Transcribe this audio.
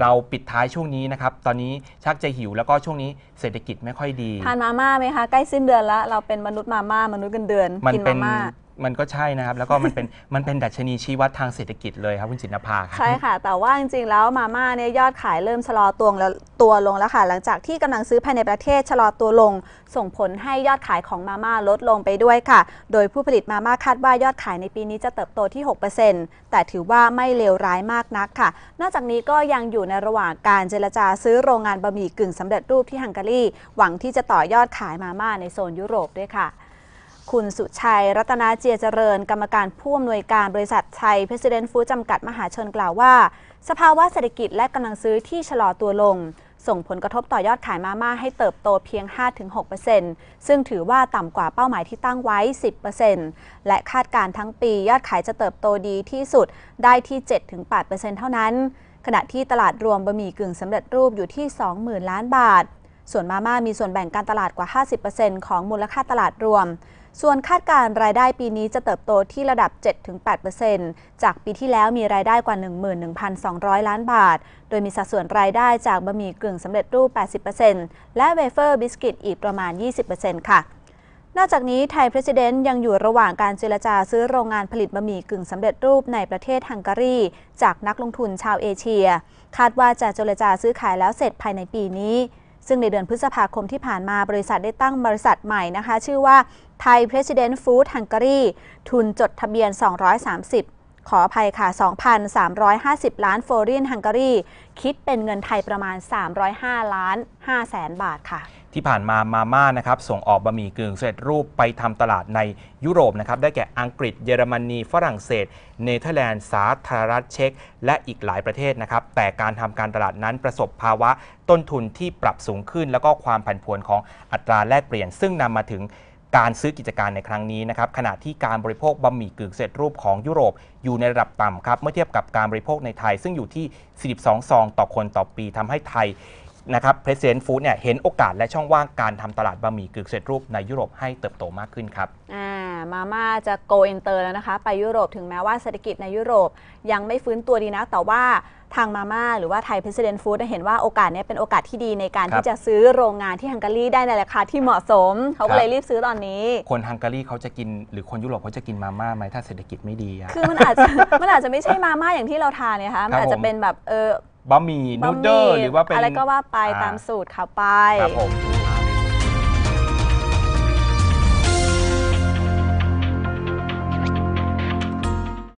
เราปิดท้ายช่วงนี้นะครับ ตอนนี้ชักจะหิวแล้วก็ช่วงนี้เศรษฐกิจไม่ค่อยดี ทานมาม่าไหมคะ ใกล้สิ้นเดือนแล้ว เราเป็นมนุษย์มาม่า มนุษย์เงินเดือน มันกินเป็มานม่า มันก็ใช่นะครับ แล้วก็มันเป็น มันเป็นดัชนีชี้วัดทางเศรษฐกิจเลยครับคุณจินภาครับ ใช่ค่ะ แต่ว่าจริงๆแล้วมาม่าเนี่ยยอดขายเริ่มชะลอตัวแล้วตัวลงแล้วค่ะ หลังจากที่กำลังซื้อภายในประเทศชะลอตัวลง ส่งผลให้ยอดขายของมาม่าลดลงไปด้วยค่ะ โดยผู้ผลิตมาม่าคาดว่ายอดขายในปีนี้จะเติบโตที่ 6%แต่ถือว่าไม่เลวร้ายมากนักค่ะ นอกจากนี้ก็ยังอยู่ในระหว่างการเจรจาซื้อโรงงานบะหมี่กึ่งสำเร็จรูปที่ฮังการีหวังที่จะต่อยอดขายมาม่าในโซนยุโรปด้วยค่ะ คุณสุชัย รัตนาเจียเจริญ กรรมการผู้อำนวยการบริษัทไทยเพรสเดนฟู้ดจำกัดมหาชนกล่าวว่า สภาวะเศรษฐกิจและกำลังซื้อที่ชะลอตัวลง ส่งผลกระทบต่อยอดขายมาม่าให้เติบโตเพียง 5-6%ซึ่งถือว่าต่ำกว่าเป้าหมายที่ตั้งไว้ 10%และคาดการณ์ทั้งปียอดขายจะเติบโตดีที่สุดได้ที่ 7-8%เท่านั้น ขณะที่ตลาดรวมบะหมี่กึ่งสำเร็จรูปอยู่ที่ 20,000 ล้านบาทส่วนมาม่ามีส่วนแบ่งการตลาดกว่า 50%ของมูลค่าตลาดรวม ส่วนคาดการรายได้ปีนี้จะเติบโตที่ระดับ 7-8%จากปีที่แล้วมีรายได้กว่า 11,200 ล้านบาท โดยมีสัดส่วนรายได้จากบะหมี่กึ่งสำเร็จรูป 80%และเวเฟอร์บิสกิตอีกประมาณ 20%ค่ะนอกจากนี้ไทยเพรสิดเนยังอยู่ระหว่างการเจรจาซื้อโรงงานผลิตบะหมี่กึ่งสำเร็จรูปในประเทศฮังการี จากนักลงทุนชาวเอเชีย คาดว่าจะเจรจาซื้อขายแล้วเสร็จภายในปีนี้ ซึ่งในเดือนพฤษภาคมที่ผ่านมาบริษัทได้ตั้งบริษัทใหม่นะคะ ชื่อว่าไทย President Food Hungary ทุนจดทะเบียน 230 ขออภัยค่ะ 2,350 ล้านโฟรีนฮังการี คิดเป็นเงินไทยประมาณ 305 ล้าน5แสนบาทค่ะ ที่ผ่านมามาม่านะครับส่งออกบะหมี่กึ่งสำเร็จรูปไปทำตลาดในยุโรปนะครับได้แก่อังกฤษเยอรมนี ฝรั่งเศส เนเธอร์แลนด์ สาธารณรัฐเช็ก และอีกหลายประเทศนะครับแต่การทำการตลาดนั้นประสบภาวะต้นทุนที่ปรับสูงขึ้น แล้วก็ความผันผวนของอัตราแลกเปลี่ยน ซึ่งนำมาถึง การซื้อกิจการในครั้งนี้นะครับขณะที่การบริโภคบะหมี่กึ่งสำเร็จรูปของยุโรปอยู่ในระดับต่ำครับเมื่อเทียบกับการบริโภคในไทย ซึ่งอยู่ที่ 42 ซองต่อคนต่อปีทำให้ไทยนะครับเพรสเซนต์ฟู้ดเนี่ยเห็นโอกาสและช่องว่างการทำตลาดบะหมี่กึ่งสำเร็จรูปในยุโรปให้เติบโตมากขึ้นครับอ่า มาม่าจะโกอินเตอร์แล้วนะคะ ไปยุโรปถึงแม้ว่าเศรษฐกิจในยุโรปยังไม่ฟื้นตัวดีนะ แต่ว่าทางมาม่าหรือว่าไทย President Food เห็นว่าโอกาสเนี้ยเป็นโอกาสที่ดีในการครับที่จะซื้อโรงงานที่ฮังการีได้ในราคาที่เหมาะสม เขาครัก็บเลยรีบซื้อตอนนี้ คนฮังการีเขาจะกิน หรือคนยุโรปเขาจะกินมาม่าไหมถ้าเศรษฐกิจไม่ดีอะคือมันอาจจะมันอาจจะไม่ใช่มาม่าอย่างที่เราทานเนี่ยค่ะมันอาจครัจะบผมเป็นแบบเออบะหมี่นูบะหเดิมี่ลหรือว่าเป็นอะไรก็ว่าไปอ่าตามสูตรเขาไปครับผม